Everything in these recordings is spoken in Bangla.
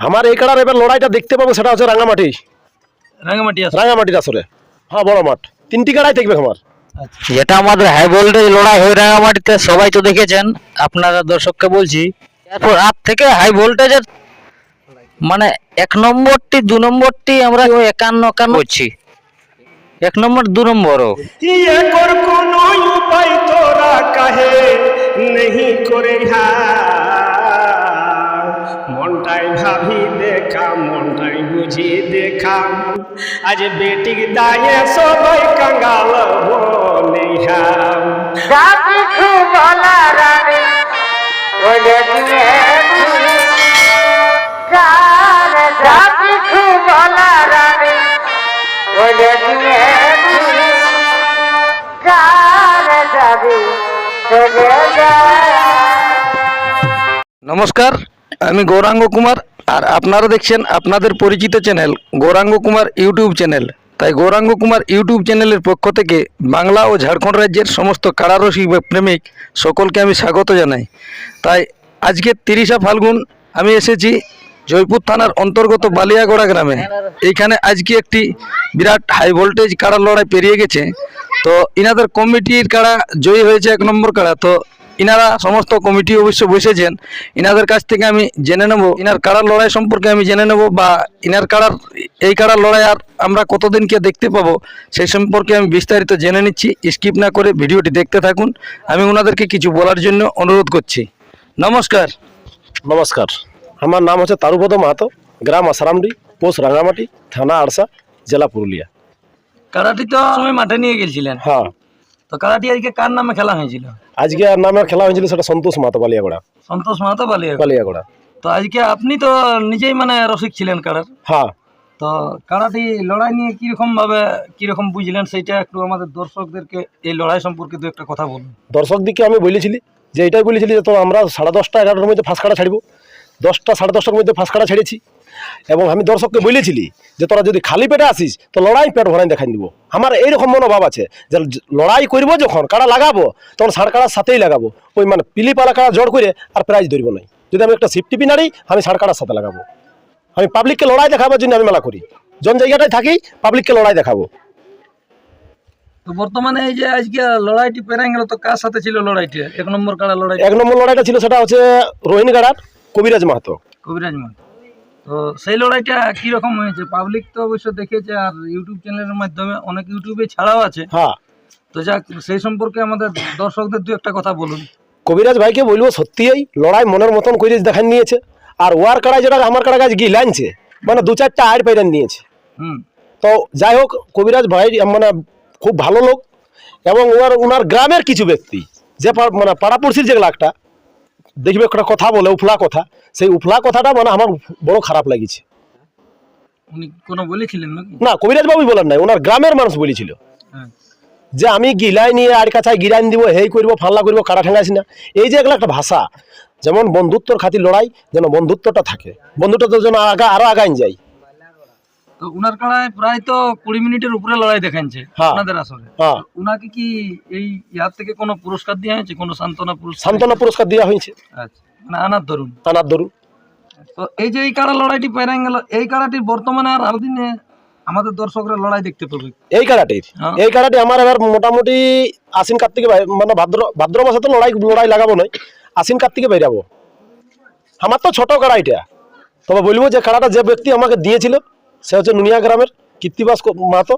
আমার এই কাড়ার এবার লড়াইটা দেখতে পাবো সেটা হচ্ছে রাঙামাটি। রাঙামাটি আছে রাঙামাটির আসরে হ্যাঁ বড় মাঠ। তিনটি কাড়াই থাকবে আমার। যেটা আমাদের হাই ভোল্টেজ লড়াই হয় রাঙামাটিতে সবাই তো দেখেছেন। আপনারা দর্শককে বলছি এরপর আপ থেকে হাই ভোল্টেজের মানে এক নম্বরটি দু নম্বরটি আমরা ওই একান্ন একান্ন করছি এক নম্বর দু নম্বরও। ভাবি দেখা মনটাই বুঝি দেখা। আজ বেটিক দায়ে সবাই কাঙ্গাল বলিহা নমস্কার আমি গৌরাঙ্গ কুমার। আর আপনারা দেখছেন আপনাদের পরিচিত channel Gouranga Kumar YouTube channel তাই গৌরাঙ্গ কুমার ইউটিউব চ্যানেলের পক্ষ থেকে বাংলা ও ঝাড়খণ্ড রাজ্যের সমস্ত কারারসিক প্রেমিক সকলকে আমি স্বাগত জানাই। তাই আজকে তিরিশা ফাল্গুন, আমি এসেছি জয়পুর থানার অন্তর্গত বালিয়াগড়া গ্রামে। এইখানে আজকে একটি বিরাট হাই ভোল্টেজ কাড়া লড়াই পেরিয়ে গেছে। তো ইনাদের কমিটির কাড়া জয়ী হয়েছে এক নম্বর কাড়া। তো ইনারা সমস্ত কমিটি অবশ্য বসেছেন। ইনাদের কাছ থেকে আমি জেনে নেব ইনার কাড়ার লড়াই সম্পর্কে আমি জেনে নেব বা ইনার কাড়ার এই কাড়ার লড়াই আর আমরা কতদিনকে দেখতে পাবো সেই সম্পর্কে আমি বিস্তারিত জেনে নিচ্ছি। স্কিপ না করে ভিডিওটি দেখতে থাকুন। আমি ওনাদেরকে কিছু বলার জন্য অনুরোধ করছি। নমস্কার। নমস্কার। আমার নাম হচ্ছে তারুপদ মাহাতো গ্রাম আসারামডি পোস্ট রাঙামাটি থানা আড়সা জেলা পুরুলিয়া। কারাটি তো সময় মাঠে নিয়ে গেছিলেন। হ্যাঁ। তো কারাটি আজকে কার নামে খেলা হয়েছিল? আজকে আর নামের খেলা হয়েছিল সেটা সন্তোষ মাহাতো বালিয়াগড়া। সন্তোষ মাহাতো বালিয়া বালিয়াগড়া। তো আজকে আপনি তো নিজেই মানে রসিক ছিলেন কারার। হ্যাঁ। তো কারাটি লড়াই নিয়ে কীরকম ভাবে কীরকম বুঝলেন সেইটা একটু আমাদের দর্শকদেরকে এই লড়াই সম্পর্কে দু একটা কথা বলুন। দর্শক দিকে আমি বলেছিলি যে এটাই বলেছিলি যে তো আমরা সাড়ে দশটা এগারোটার মধ্যে ফাঁস কাটা ছাড়ব। দশটা সাড়ে দশটার মধ্যে ফাঁস কাটা ছেড়েছি। এবং আমি দর্শককে বলেছিলি যে তোরা যদি খালি পেটে আসিস তো লড়াই পেট ভরাই দেখাই দিব। আমার এইরকম মনোভাব আছে যে লড়াই করব যখন কাড়া লাগাবো তখন ষাড় কাড়ার সাথেই লাগাবো। ওই মানে পিলিপালা কাড়া জড় করে আর প্রাইজ ধরবো নাই। যদি আমি একটা সিফটি পিনারি আমি ষাড় কাড়ার সাথে লাগাবো। আমি পাবলিককে লড়াই দেখাবার জন্য আমি মেলা করি। জন জায়গাটায় থাকি পাবলিককে লড়াই দেখাবো। তো বর্তমানে এই যে আজকে লড়াইটি পেরাই গেল তো কার সাথে ছিল লড়াইটি? এক নম্বর কাড়া লড়াই এক নম্বর লড়াইটা ছিল সেটা হচ্ছে রোহিণী গাড়ার কবিরাজ মাহাতো। কবিরাজ মান তো সেই লড়াইটা কীরকম হয়েছে? পাবলিক তো অবশ্য দেখেছে আর ইউটিউব চ্যানেলের মাধ্যমে অনেক ইউটিউবে ছাড়াও আছে। হ্যাঁ। তো যাক সেই সম্পর্কে আমাদের দর্শকদের দু একটা কথা বলুন। কবিরাজ ভাইকে বলব সত্যিই লড়াই মনের মতন করে দেখান নিয়েছে। আর ওয়ার কাড়াই যেটা আমার কাড়া গাছ গিয়ে লাইনছে মানে দু চারটা আড় পাইরান নিয়েছে। হুম। তো যাই হোক কবিরাজ ভাই মানে খুব ভালো লোক এবং ওনার ওনার গ্রামের কিছু ব্যক্তি যে মানে পাড়াপড়শির যে একটা দেখবে একটা কথা বলে উফলা কথা। সেই উফলা কথাটা মানে আমার বড় খারাপ লাগিছে। উনি কোনো বলেছিলেন না কবিরাজ বাবু বলেন নাই ওনার গ্রামের মানুষ বলেছিল। হ্যাঁ। যে আমি গিলাই নিয়ে আর কাছায় গিরাইন দিব হেই করব ফাল্লা করব কারা ঠেঙ্গাইছি না? এই যে এগুলো একটা ভাষা যেমন বন্ধুত্বর খাতির লড়াই যেন বন্ধুত্বটা থাকে। বন্ধুত্বটা যেন আগা আরও আগাইন যায়। তো উনার কাড়ায় প্রায় তো কুড়ি মিনিটের উপরে লড়াই দেখাচ্ছে হ্যাঁ। আপনাদের আসলে। হ্যাঁ। উনাকে কি এই ইয়ার থেকে কোনো পুরস্কার দেওয়া হয়েছে? কোনো সান্ত্বনা পুরস্কার? সান্ত্বনা পুরস্কার দেওয়া হয়েছে। আচ্ছা। মানে আনার ধরুন তানার দরুন। তো এই যে এই কাড়া লড়াইটি পেরাই গেল এই কাড়াটির বর্তমানে আর আরও দিনে আমাদের দর্শকরা লড়াই দেখতে পাবে। এই কারাটির হ্যাঁ। এই কারাটি আমার এবার মোটামুটি আশ্বিন কার্তিকে মানে ভাদ্র ভাদ্র মাসে তো লড়াই লড়াই লাগাবো নয় আশ্বিন কার্তিকে বেরাবো আমার তো ছোট কাড়া এটা তবে বলব যে কাড়াটা যে ব্যক্তি আমাকে দিয়েছিল সে হচ্ছে নুনিয়া গ্রামের কীর্তিবাস মাতো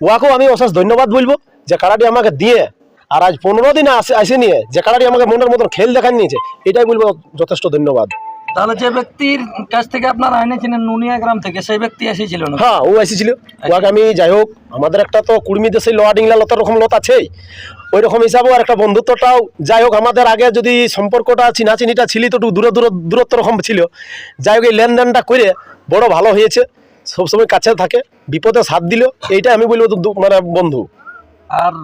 ওয়াকেও আমি অশেষ ধন্যবাদ বলব যে কাড়াটি আমাকে দিয়ে আর আজ পনেরো দিনে আসে আসে নিয়ে যে কাড়াটি আমাকে মনের মতন খেল দেখান নিয়েছে এটাই বলব যথেষ্ট ধন্যবাদ। তাহলে যে ব্যক্তির কাছ থেকে আপনারা এনেছিলেন নুনিয়া গ্রাম থেকে সেই ব্যক্তি এসেছিল না হ্যাঁ ও এসেছিল। ওয়াকে আমি যাই হোক আমাদের একটা তো কুর্মি দেশে লোয়া ডিংলা লতার রকম লত আছেই। ওই রকম হিসাবেও আর একটা বন্ধুত্বটাও। যাই হোক আমাদের আগে যদি সম্পর্কটা চিনাচিনিটা ছিল তো একটু দূরে দূরে দূরত্ব রকম ছিল। যাই হোক এই লেনদেনটা করে বড় ভালো হয়েছে। সবসময় কাছে থাকে বিপদে সাথ দিল এইটাই আমি বলব মানে বন্ধু। আর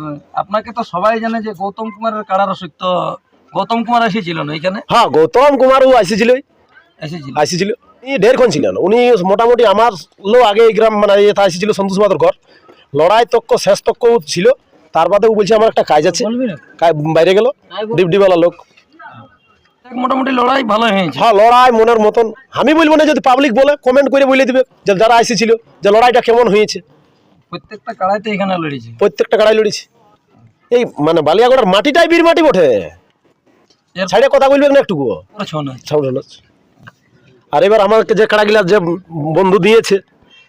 আপনাকে তো সবাই জানে যে গৌতম কুমারের কাড়া রসিক তো গৌতম কুমার এসেছিল না এখানে? হ্যাঁ গৌতম কুমারও এসেছিল। আসেছিল উনি ঢেরক্ষণ ছিলেন। উনি মোটামুটি আমার লো আগে এই গ্রাম মানে এটা এসেছিল সন্তোষ মাদর ঘর। লড়াই তক্ক শেষ তক্ক ছিল। তার বাদেও বলছে আমার একটা কাজ আছে। বাইরে গেল। ডিপডিওয়ালা লোক। মোটামুটি লড়াই ভালো হয়েছে। হ্যাঁ লড়াই মনের মতন। আমি বলব না যদি পাবলিক বলে কমেন্ট করে বলে দিবে যে যারা এসেছিল যে লড়াইটা কেমন হয়েছে। প্রত্যেকটা কাড়াইতে এখানে লড়েছে। প্রত্যেকটা গাড়াই লড়েছি। এই মানে বালিয়াগড়ের মাটিটাই বীর মাটি বটে। সাইডে কথা বলবে না। আর এবার আমাকে যে কাড়াগুলা যে বন্ধু দিয়েছে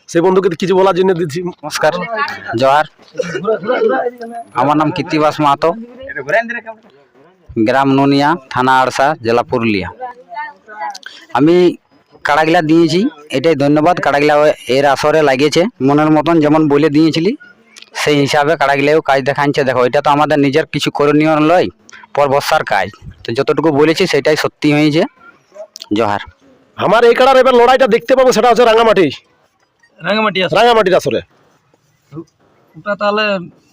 সেই বন্ধুকে কিছু বলার জন্য দিচ্ছি। নমস্কার। জোহার আমার নাম কীর্তিবাস মাহাতো। গ্রাম নুনিয়া থানা আড়সা জেলা পুরুলিয়া। আমি কাড়াগিলা দিয়েছি এটাই ধন্যবাদ। কাড়াগিলা এর আসরে লাগিয়েছে মনের মতন যেমন বলে দিয়েছিলি সেই হিসাবে কাড়াগিলাও কাজ দেখাচ্ছে। দেখো এটা তো আমাদের নিজের কিছু করণীয় নয় পর বর্ষার কাজ। তো যতটুকু বলেছি সেটাই সত্যি হয়েছে। জোহার। আমার এই কাড়ার এবার লড়াইটা দেখতে পাবো সেটা হচ্ছে রাঙামাটি। রাঙামাটি আছে রাঙামাটির আসরে। ওটা তাহলে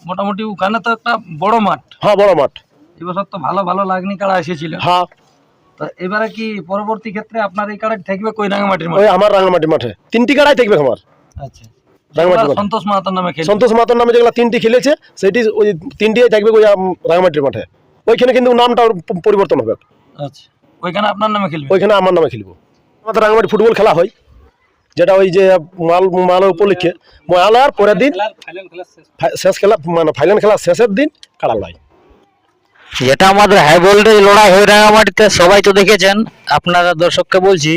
মোটামুটি ওখানে তো একটা বড় মাঠ। হ্যাঁ বড় মাঠ। এবছর তো ভালো ভালো লাগনি কাড়া এসেছিল। হ্যাঁ তো এবারে কি পরবর্তী ক্ষেত্রে আপনার এই কাড়া থাকবে কই রাঙামাটির মাঠ? ওই আমার রাঙামাটি মাঠে। তিনটি কাড়াই থাকবে আমার। আচ্ছা। সন্তোষ মাহাতোর নামে খেলে সন্তোষ মাতর নামে যেগুলো তিনটি খেলেছে সেটি ওই তিনটি থাকবে ওই রাঙামাটির মাঠে। ওইখানে কিন্তু নামটা পরিবর্তন হবে। আচ্ছা। ওইখানে আপনার নামে খেলবে? ওইখানে আমার নামে খেলব। আমাদের রাঙামাটি ফুটবল খেলা হয়। যেটা ওই যে মাল মাল উপলক্ষে। মহালয়ার পরের দিন শেষ। খেলা মানে ফাইনাল খেলা শেষের দিন কাড়া লয়। যেটা আমাদের হাই ভোল্টেজ লড়াই হয় রাঙামাটিতে সবাই তো দেখেছেন। আপনারা দর্শককে বলছি,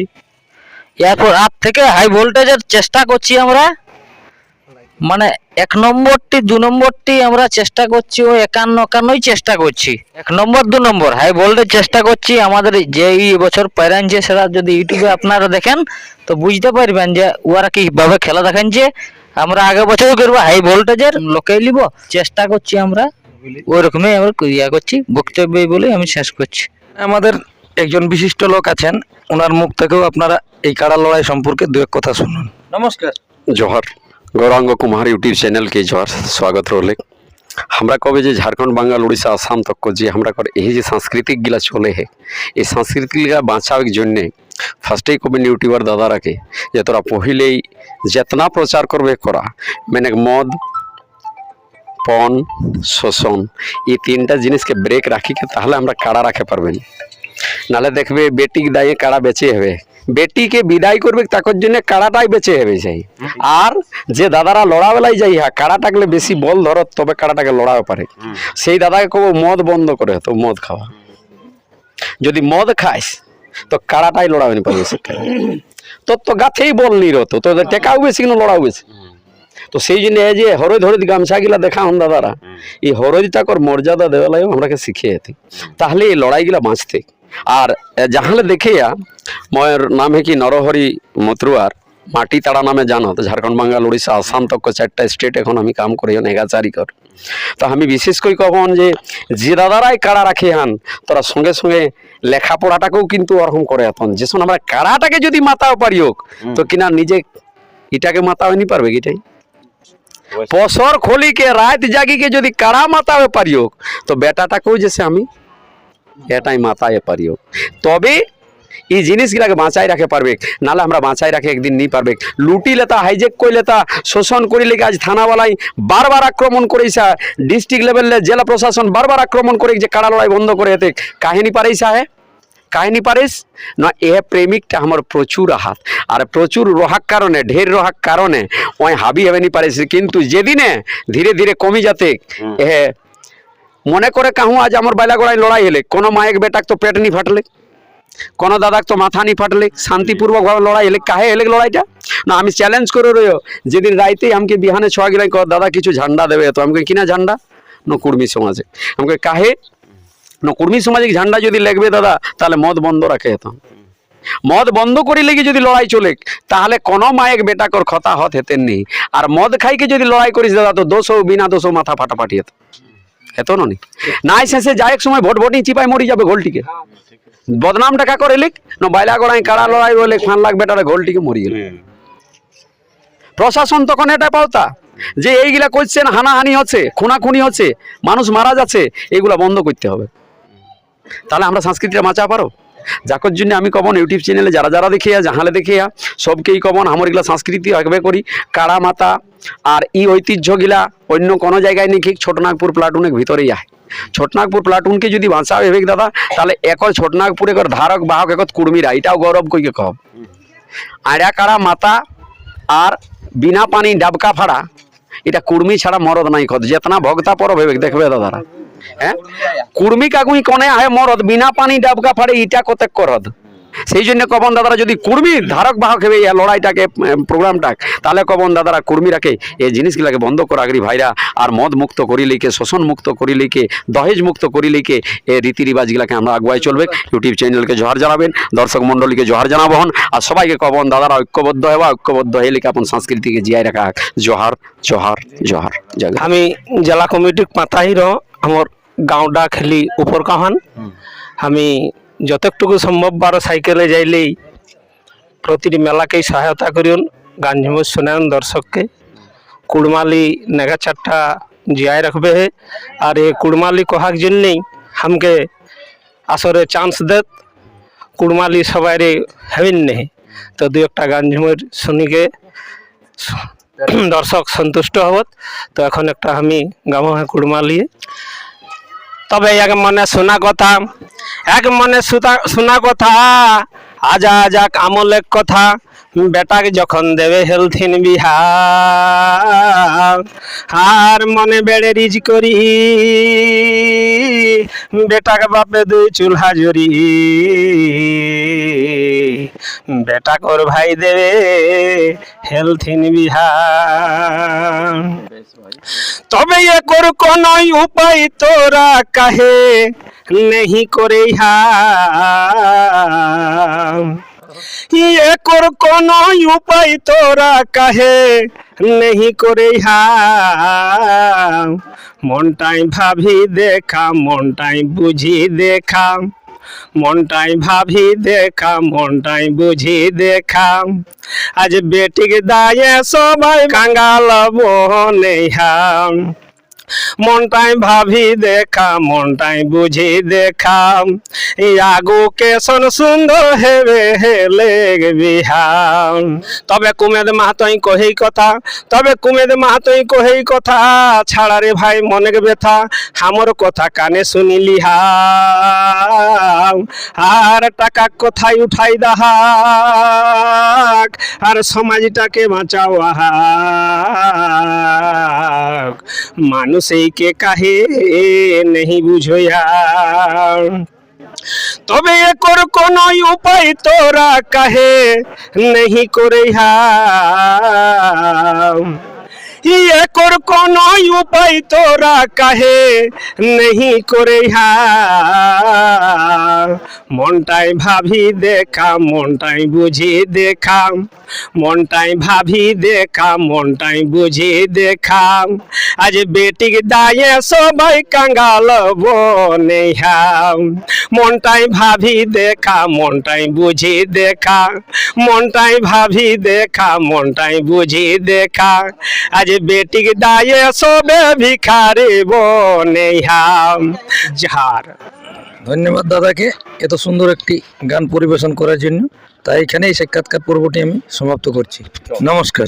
এরপর আজ থেকে হাই ভোল্টেজের চেষ্টা করছি আমরা। মানে এক নম্বরটি, দু নম্বরটি আমরা চেষ্টা করছি ও একান্ন একান্নই চেষ্টা করছি। এক নম্বর, দু নম্বর হাই ভোল্টেজ চেষ্টা করছি। আমাদের যে এই বছর প্যারেন্টছে সেটা যদি ইউটিউবে আপনারা দেখেন, তো বুঝতে পারবেন যে ওরা কীভাবে খেলা দেখাচ্ছে। আমরা আগে বছরও করব হাই ভোল্টেজের লোকে নিব। চেষ্টা করছি আমরা। ওরকমই আমরা ইয়া করছি বক্তব্য এই বলে আমি শেষ করছি আমাদের একজন বিশিষ্ট লোক আছেন ওনার মুখ থেকেও আপনারা এই কাড়া লড়াই সম্পর্কে দু এক কথা শুনুন নমস্কার জোহর গৌরাঙ্গ কুমার ইউটিউব चैनल के जोहर स्वागत रोले हमरा कहे जे झारखंड बंगाल उड़ीसा आसाम तक को जे हमरा कर यही जे सांस्कृतिक गिला चले है এই সাংস্কৃতিক গিলা বাঁচাবার জন্যে ফার্স্টেই কবেন ইউটিউবার দাদারাকে যে তোরা পহিলেই যেতনা প্রচার করবে করা মানে মদ পণ, শোষণ, এই তিনটা জিনিসকে ব্রেক রাখিকে তাহলে আমরা কাড়া রাখতে পারবেন। নালে দেখবে বেটি দায়ে কাড়া বেঁচে হবে। বেটিকে বিদায় করবে তাকর জন্য কাড়াটাই বেঁচে হবে সেই। আর যে দাদারা লড়াবেলায় যাই হ্যাঁ কাড়া টাকলে বেশি বল ধরো, তবে কাড়াটাকে লড়াবে পারে। সেই দাদাকে কব মদ বন্ধ করে তো মদ খাওয়া। যদি মদ খাইস, তো কাড়াটাই লড়াবে না পারবে তোর তো গাছেই বল নি রতো তো টেকাও বেশি, কিন্তু লড়াও বেশি। তো সেই জন্য এই যে হরদ হরদ গামছা গিলা দেখা হন দাদারা এই হরদিটাকর মর্যাদা দেওয়া লাগে আমরাকে শিখিয়ে যেতে তাহলে এই লড়াইগুলা বাঁচতে। আর যাহলে দেখিয়া ময়ের নাম হে কি নরহরি মতরুয়ার মাটি তাড়া নামে জানত ঝাড়খণ্ড বাঙ্গাল উড়িষ্যা আসাম তক চারটা স্টেট এখন আমি কাম করি নেগাচারি কর। তো আমি বিশেষ করে কখন যে যে দাদারাই কাড়া রাখে হান তোরা সঙ্গে সঙ্গে লেখাপড়াটাকেও কিন্তু ওরকম করে এখন যে সময় আমরা কাড়াটাকে যদি মাতাও পারি হোক তো কিনা নিজে এটাকে মাতাও নি পারবে এটাই পসর খোলিকে, রাত জাগিকে যদি কাড়া মাতাবে পারি হোক তো বেটাটাকেও সে আমি? এটাই মাথায় পারি হোক তবে এই জিনিসগুলাকে বাঁচাই রাখে পারবে। নালে আমরা বাঁচাই রাখে, একদিন নি পারবে। লুটি লেতা হাইজেক কই লেতা শোষণ করিলে আজ থানাওয়ালাই বারবার আক্রমণ করেছে। ডিস্ট্রিক্ট লেভেলে জেলা প্রশাসন বারবার আক্রমণ করে যে কাড়া লড়াই বন্ধ করে এতে। কাহিনী পারেইসা হে কাহিনী পারিস? না এ প্রেমিকটা আমার প্রচুর হাত আর প্রচুর রোহাক কারণে ঢের রোহাক কারণে ওই হাবি হবে নি পারিস। কিন্তু যেদিনে ধীরে ধীরে কমি যাতে এ মনে করে কাহু আজ আমার বাইলা গোড়ায় লড়াই হলে কোনো মায়ের বেটাক তো পেট নি ফাটলে কোনো দাদাক তো মাথা নি ফাটলে শান্তিপূর্বক শান্তিপূর্বকভাবে লড়াই হলে কাহে এলে লড়াইটা? না আমি চ্যালেঞ্জ করে রইও যেদিন রাইতেই আমাকে বিহানে ছোয়া গেলাই কর দাদা কিছু ঝান্ডা দেবে তো? আমাকে কিনা ঝান্ডা? ন কুর্মী সমাজে। আমাকে কাহে? ন কুর্মী সামাজিক ঝান্ডা যদি লাগবে দাদা তাহলে মদ বন্ধ রাখে যেত মদ বন্ধ করি লেগে যদি লড়াই চলে তাহলে কোনো মায়ের বেটাকর খতা হত হেতেন নি আর মদ খাইকে যদি লড়াই করিস দাদা তো দোষও বিনা দোষও মাথা ফাটাফাটি হতো। এত নি নাই শেষে যা এক সময় ভোট ভোটিং চিপাই মরি যাবে গোলটিকে বদনাম টাকা করে লিখ না বাইলা গড়াই কাড়া লড়াই বলে ফান লাখ বেটারা গোলটিকে মরি গেল। প্রশাসন তখন এটা পাওতা যে এইগুলা করছেন হানাহানি হচ্ছে খুনাখুনি হচ্ছে মানুষ মারা যাচ্ছে এগুলা বন্ধ করতে হবে। তাহলে আমরা সংস্কৃতিটা বাঁচা পারো? যাকর জন্য আমি কবন ইউটিউব চ্যানেলে যারা যারা দেখিয়া যাহালে দেখিয়া, সবকেই কবন আমার এগুলা সংস্কৃতি রাখবে করি। কাড়া মাতা আর ই ঐতিহ্যগুলা অন্য কোনো জায়গায় নাকি ছোটনাগপুর প্লাটুনের ভিতরেই আয় ছোটনাগপুর প্লাটুনকে যদি বাঁচাবে হেবে দাদা, তাহলে একর ছোটনাগপুর একর ধারক, বাহক, একর কুর্মীরা, এটাও গৌরব কইকে কব আড়া কাড়া মাতা আর বিনা পানি ডাবকা ফাড়া, এটা কুর্মি ছাড়া মরদ নাই কত যেতনা ভক্তা পরব হেবে দেখবে দাদারা। হ্যাঁ? কুর্মি কাকুই কনে আহে মরদ বিনা পানি ডাবকা ফাড়ে ইটা কতেক করদ? সেই জন্য কবন দাদারা যদি কুর্মী ধারক বাহক হেবে এই লড়াইটাকে প্রোগ্রামটা তাহলে কবন দাদারা কুর্মীরাকে এই জিনিসগুলাকে বন্ধ করা আগরি ভাইরা আর মদ মুক্ত করিলিকে শোষণ মুক্ত করিলিকে দহেজ মুক্ত করিলিকে এই রীতি রিবাজগুলাকে আমরা আগুয়াই চলবে। ইউটিউব চ্যানেলকে জোহার জানাবেন দর্শক মণ্ডলীকে জোহার জানাব হন আর সবাইকে কবন দাদারা ঐক্যবদ্ধ হেবা ঐক্যবদ্ধ হয়ে লিখে আপন সংস্কৃতিকে জিয়াই রাখা জোহার জোহার জোহার আমি জেলা কমিটির পাতাহির আমার গাঁওডা খেলি উপর কাহান। আমি যতটুকু সম্ভব বার সাইকেলে যাইলেই প্রতিটি মেলাকেই সহায়তা করিউন গান ঝুমুর শোনেন দর্শককে। কুড়মালি নেগা চারটা জিয়াই রাখবে আর এ কুড়মালি কহার জন্যেই হামকে আসরে চান্স দেত। কুড়মালি সবাই হেবেন নেই তো দু একটা গান ঝুমুর শুনিকে দর্শক সন্তুষ্ট হবত তো এখন একটা আমি গাবো হ্যাঁ কুড়মালিয়ে। তবে এক মনে শোনা কথা এক মনে শোনা কথা আজা আজা আমলের কথা। বেটাকে যখন দেবে হেলথিন বিহার আর মনে বেড়ে রিজ করি। বেটাকে বাপে দুই চুল হাজুরি। বেটা কর ভাই দেবে হেলথিন বিহার তবে এ কর কোন উপায় তোরা কাহে নেহি করে হা এ কর কোন উপায় তোরা কাহে? নেহি করে মনটাই ভাবি দেখা, মনটাই বুঝি দেখা। মনটাই ভাবি দেখা, মনটাই বুঝি দেখা। আজ বেটিকে দায়ে সবাই কাঙ্গাল বনেহাম। মনটাই ভাবি দেখা মনটাই বুঝি দেখা। আগু কেশন সুন্দর হেবে হেলে বিহাম তবে কুমেদ মাহাতই কহেই কথা, তবে কুমেদ মাহাতই কহেই কথা, ছাড়া রে ভাই মনের ব্যথা আমার কথা কানে শুনিলি আর টাকা কোথায় উঠাই দাহাক, আর সমাজটাকে বাঁচাও আহাক। মানুষ এই কে কাহে নেহি বুঝইয়া তবে একর কোন উপায় তোরা কাহে নেহি করে একর কোন উপায় তোরা কাহে নেহি করে মনটাই ভাবি দেখা মনটাই বুঝি দেখা মনটাই ভাবি দেখা মনটাই বুঝি দেখা আজ বেটিক দায়ে সবাই কাঙ্গাল বনেহাম মনটাই ভাবি দেখা মনটাই বুঝি দেখা মনটাই ভাবি দেখা মনটাই বুঝি দেখা আজ বেটিক দায়ে সবে ভিখারি বনেহাম ঝাড় ধন্যবাদ দাদাকে এত সুন্দর একটি গান পরিবেশন করার জন্য। তাই এখানেই সাক্ষাৎকার পর্বটি আমি সমাপ্ত করছি। নমস্কার।